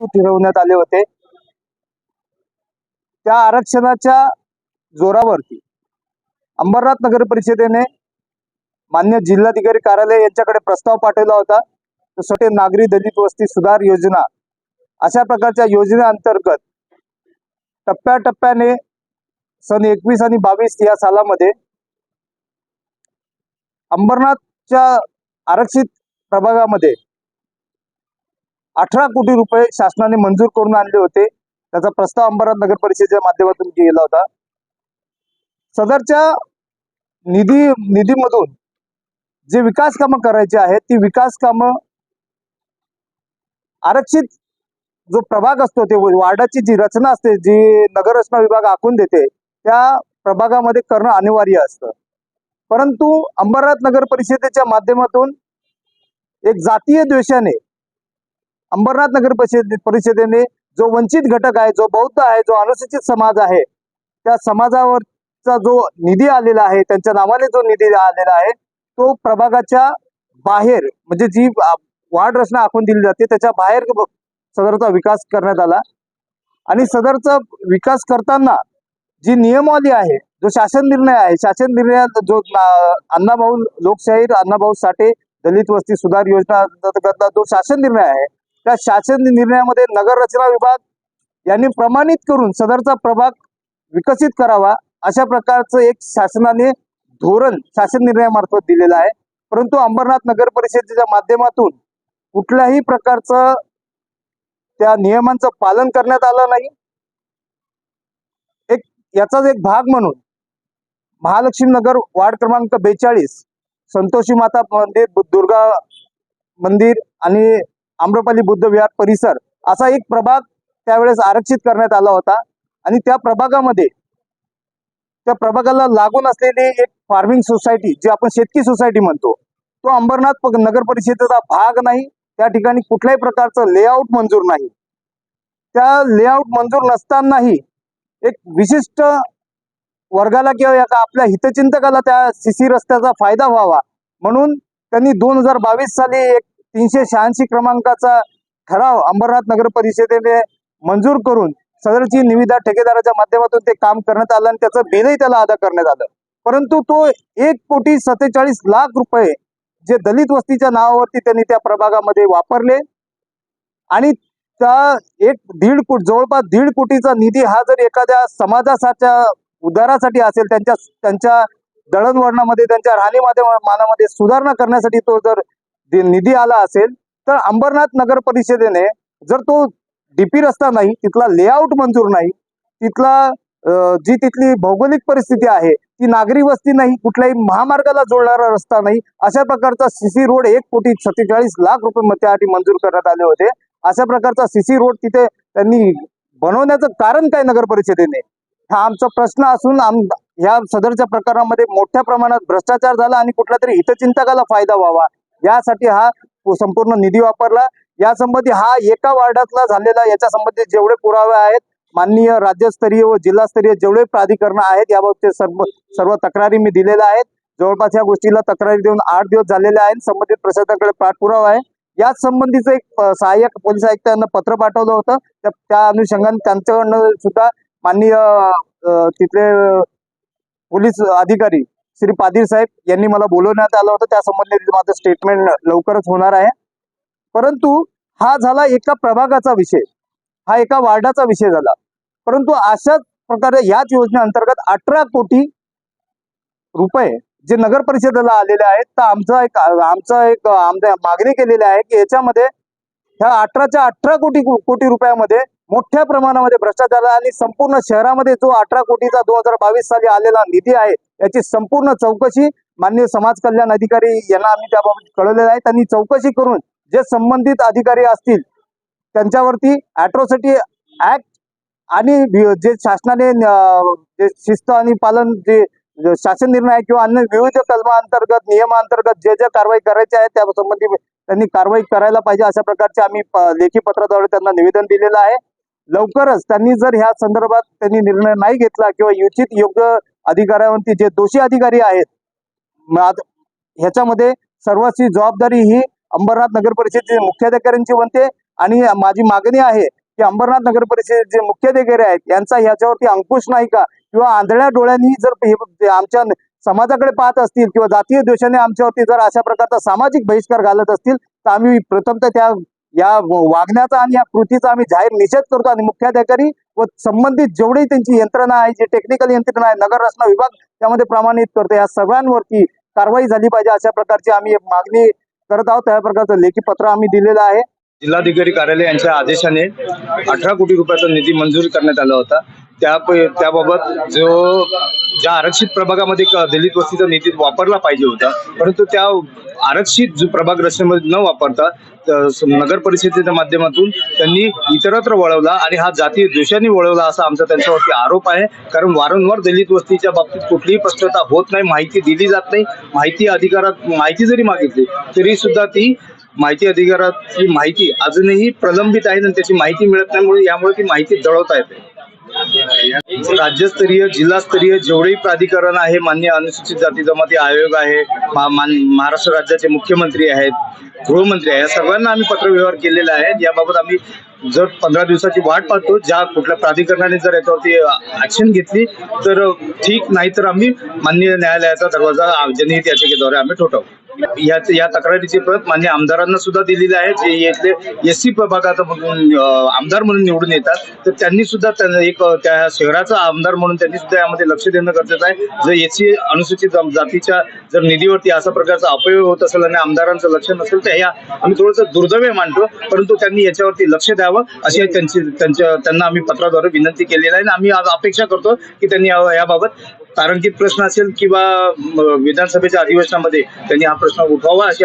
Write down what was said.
फिरवण्यात आले होते. त्या आरक्षणाच्या जोरावरती अंबरनाथ नगर परिषदेने मान्य जिल्हाधिकारी कार्यालय यांच्याकडे प्रस्ताव पाठवला होता. तसं नागरी दलित वस्ती सुधार योजना अशा प्रकारच्या योजनेअंतर्गत टप्प्याटप्प्याने सन एकवीस आणि बावीस या सालामध्ये अंबरनाथच्या आरक्षित प्रभागामध्ये अठरा कोटी रुपये शासनाने मंजूर करून आणले होते. त्याचा प्रस्ताव अंबरनाथ नगर परिषदेच्या माध्यमातून गेला होता. सदरच्या निधी निधीमधून जे विकास कामं करायची आहेत ती विकास कामं आरक्षित जो प्रभाग असतो ते वार्डाची जी रचना असते जी नगर रचना विभाग आखून देते त्या प्रभागामध्ये करणं अनिवार्य असतं. परंतु अंबरनाथ नगर परिषदेच्या माध्यमातून एक जातीय द्वेषाने अंबरनाथ नगर परिषद परिषदेने जो वंचित घटक आहे जो बौद्ध आहे जो अनुसूचित समाज आहे त्या समाजावरचा जो निधी आलेला आहे त्यांच्या नावाने जो निधी आलेला आहे तो प्रभागाच्या बाहेर म्हणजे जी वाढ वार्ड रचना आखून दिली जाते त्याच्या बाहेर सदरचा विकास करण्यात आला. आणि सदरचा विकास करताना जी नियमावली आहे जो शासन निर्णय आहे शासन निर्णयात जो अण्णाभाऊ लोकशाहीर अण्णाभाऊ साठे दलित वस्ती सुधार योजना अंतर्गत जो शासन निर्णय आहे त्या शासन निर्णयामध्ये नगर रचना विभाग यांनी प्रमाणित करून सदरचा प्रभाग विकसित करावा अशा प्रकारचं एक शासनाने धोरण शासन निर्णयामार्फत दिलेलं आहे. परंतु अंबरनाथ नगर परिषदेच्या माध्यमातून कुठल्याही प्रकारचं त्या नियमांचं पालन करण्यात आलं नाही. एक याचाच एक भाग म्हणून महालक्ष्मी नगर वार्ड क्रमांक बेचाळीस संतोषी माता मंदिर दुर्गा मंदिर आणि आम्रपाली बुद्ध विहार परिसर असा एक प्रभाग त्यावेळेस आरक्षित करण्यात आला होता. आणि त्या प्रभागामध्ये त्या प्रभागाला लागून असलेली एक फार्मिंग सोसायटी जी आपण शेतकी सोसायटी म्हणतो तो अंबरनाथ नगर परिषदेचा भाग नाही. त्या ठिकाणी कुठल्याही प्रकारचं लेआउट मंजूर नाही. त्या लेआउट मंजूर नसतानाही एक विशिष्ट वर्गाला किंवा एका आपल्या हितचिंतकाला त्या सीसी रस्त्याचा फायदा व्हावा. म्हणून त्यांनी दोन हजार बावीस साली एक तीनशे शहाऐंशी क्रमांकाचा ठराव अंबरनाथ नगर परिषदेने मंजूर करून सदरची निविदा ठेकेदाराच्या माध्यमातून ते काम करण्यात आलं आणि त्याचं बिलही त्याला अदा करण्यात आलं. परंतु तो एक कोटी सत्तेचाळीस लाख रुपये जे दलित वस्तीच्या नावावरती त्यांनी त्या प्रभागामध्ये वापरले आणि त्या एक दीड कोटी जवळपास दीड कोटीचा निधी हा जर एखाद्या समाजाच्या उद्धारासाठी असेल त्यांच्या त्यांच्या दळणवळणामध्ये त्यांच्या राहणीमध्ये मानामध्ये सुधारणा करण्यासाठी तो जर निधी आला असेल तर अंबरनाथ नगर परिषदेने जर तो डीपी रस्ता नाही तिथला लेआउट मंजूर नाही तिथला जी तिथली भौगोलिक परिस्थिती आहे ती नागरी वस्ती नाही कुठल्याही महामार्गाला जोडणारा रस्ता नाही अशा प्रकारचा सीसी रोड एक कोटी सत्तेचाळीस लाख रुपये त्यासाठी मंजूर करण्यात आले होते. अशा प्रकारचा सीसी रोड तिथे त्यांनी बनवण्याचं कारण काय नगर परिषदेने? हा आमचा प्रश्न असून आम ह्या सदरच्या प्रकारामध्ये मोठ्या प्रमाणात भ्रष्टाचार झाला आणि कुठल्या तरी हितचिंतकाला फायदा व्हावा. यासाठी हा संपूर्ण निधी वापरला. या संबंधी हा एका वार्डातला झालेला याच्या संबंधी जेवढे पुरावे आहेत माननीय राज्यस्तरीय व जिल्हास्तरीय जेवढे प्राधिकरण आहेत याबाबतचे सर्व सर्व तक्रारी मी दिलेल्या आहेत. जवळपास या गोष्टीला तक्रारी देऊन आठ दिवस झालेले आहेत. संबंधित प्रशासनाकडे पाठपुरावा आहे. याच संबंधीचं एक सहाय्यक पोलीस आयुक्तांना पत्र पाठवलं होतं. त्या- त्या अनुषंगाने त्यांच्याकडनं सुद्धा माननीय तिथले पोलीस अधिकारी श्री पाटील साहेब यांनी मला बोलवण्यात आलं होतं. त्या संबंधित माझं स्टेटमेंट लवकरच होणार आहे. परंतु हा झाला एका प्रभागाचा विषय. हा एका वार्डाचा विषय झाला. परंतु अशाच प्रकारे याच योजनेअंतर्गत अठरा कोटी रुपये जे नगर परिषदेला आलेले आहेत तर आमचा एक आमचा एक आमच्या मागणी केलेली आहे की याच्यामध्ये ह्या अठराच्या अठरा कोटी कोटी रुपयामध्ये मोठ्या प्रमाणामध्ये भ्रष्टाचार आणि संपूर्ण शहरामध्ये जो अठरा कोटीचा दोन हजार बावीस साली आलेला निधी आहे याची संपूर्ण चौकशी माननीय समाज कल्याण अधिकारी यांना आम्ही त्याबाबत कळवलेलं आहे. त्यांनी चौकशी करून जे संबंधित अधिकारी असतील त्यांच्यावरती अॅट्रोसिटी ऍक्ट आणि जे शासनाने जे शिस्त आणि पालन जे शासन निर्णय किंवा अन्य विविध कलमांतर्गत नियमांतर्गत जे जे कारवाई करायची आहे त्या संबंधी त्यांनी कारवाई करायला पाहिजे अशा प्रकारचे आम्ही लेखी पत्राद्वारे त्यांना निवेदन दिलेलं आहे. लवकरच त्यांनी जर ह्या संदर्भात त्यांनी निर्णय नाही घेतला किंवा युचित योग्य अधिकाऱ्यावरती जे दोषी अधिकारी आहेत ह्याच्यामध्ये सर्वांची जबाबदारी ही अंबरनाथ नगर परिषदेचे मुख्याधिकाऱ्यांची बनते आणि माझी मागणी आहे की अंबरनाथ नगर परिषदेचे जे मुख्याधिकारी आहेत यांचा ह्याच्यावरती अंकुश नाही का? किंवा आंधळ्या डोळ्यांनी जर हे आमच्या समाजाकडे पाहत असतील किंवा जातीय द्वेषाने आमच्यावरती जर अशा प्रकारचा सामाजिक बहिष्कार घालत असतील तर आम्ही प्रथमतः त्या या वागण्याचा आणि या कृतीचा आम्ही जाहीर निषेध करतो आणि मुख्याधिकारी व संबंधित जेवढी त्यांची यंत्रणा आहे जी टेक्निकल यंत्रणा आहे नगर रचना विभाग त्यामध्ये प्रमाणित करतो. या सगळ्यांवरती कारवाई झाली पाहिजे अशा प्रकारची आम्ही मागणी करत आहोत. त्या प्रकारचं लेखी पत्र आम्ही दिलेलं आहे. जिल्हाधिकारी कार्यालय यांच्या आदेशाने अठरा कोटी रुपयाचा निधी मंजूर करण्यात आला होता. त्या त्याबाबत जो ज्या आरक्षित प्रभागामध्ये दलित वस्तीचा निधी वापरला पाहिजे होता परंतु त्या आरक्षित जो प्रभाग रचनेमध्ये न वापरता नगर परिषदेच्या माध्यमातून त्यांनी इतरत्र वळवला आणि हा जातीय द्वेषाने वळवला असा आमचा त्यांच्यावरती आरोप आहे. कारण वारंवार दलित वस्तीच्या बाबतीत कुठलीही स्पष्टता होत नाही माहिती दिली जात नाही. माहिती अधिकारात माहिती जरी मागितली तरी सुद्धा ती माहिती अधिकाराची माहिती अजूनही प्रलंबित आहे आणि त्याची माहिती मिळत नाही यामुळे ती माहिती दळवता येते. राज्यस्तरीय जिल्हास्तरीय जेवढेही प्राधिकरण आहे मान्य अनुसूचित जाती जमाती आयोग आहे महाराष्ट्र राज्याचे मुख्यमंत्री आहेत गृहमंत्री आहे या सर्वांना आम्ही पत्रव्यवहार केलेला आहे. याबाबत आम्ही जर पंधरा दिवसाची वाट पाहतो ज्या कुठल्या प्राधिकरणाने जर याच्यावरती ऍक्शन घेतली तर ठीक नाही तर आम्ही मान्य न्यायालयाचा दरवाजा जनहित याचिकेद्वारे आम्ही ठोठावू. या या तक्रारीची प्रत मान्य आमदारांना सुद्धा दिलेली आहे. जे येथले एस सी प्रभागात म्हणून, आमदार म्हणून निवडून येतात तर त्यांनी सुद्धा त्यांना एक त्या शहराचा आमदार म्हणून त्यांनी सुद्धा यामध्ये लक्ष देणं गरजेचं आहे. जर एस सी अनुसूचित जातीच्या जर निधीवरती असा प्रकारचा अपयोग होत असेल आणि आमदारांचं लक्ष नसेल तर या आम्ही थोडंसं दुर्दैव मानतो परंतु त्यांनी याच्यावरती लक्ष द्यावं अशी त्यांची त्यांच्या त्यांना आम्ही पत्राद्वारे विनंती केलेली आहे. आणि आम्ही आज अपेक्षा करतो की त्यांनी याबाबत तारांकित प्रश्न असेल किंवा विधानसभेच्या अधिवेशनामध्ये त्यांनी हा प्रश्न उठवावा अशी आमची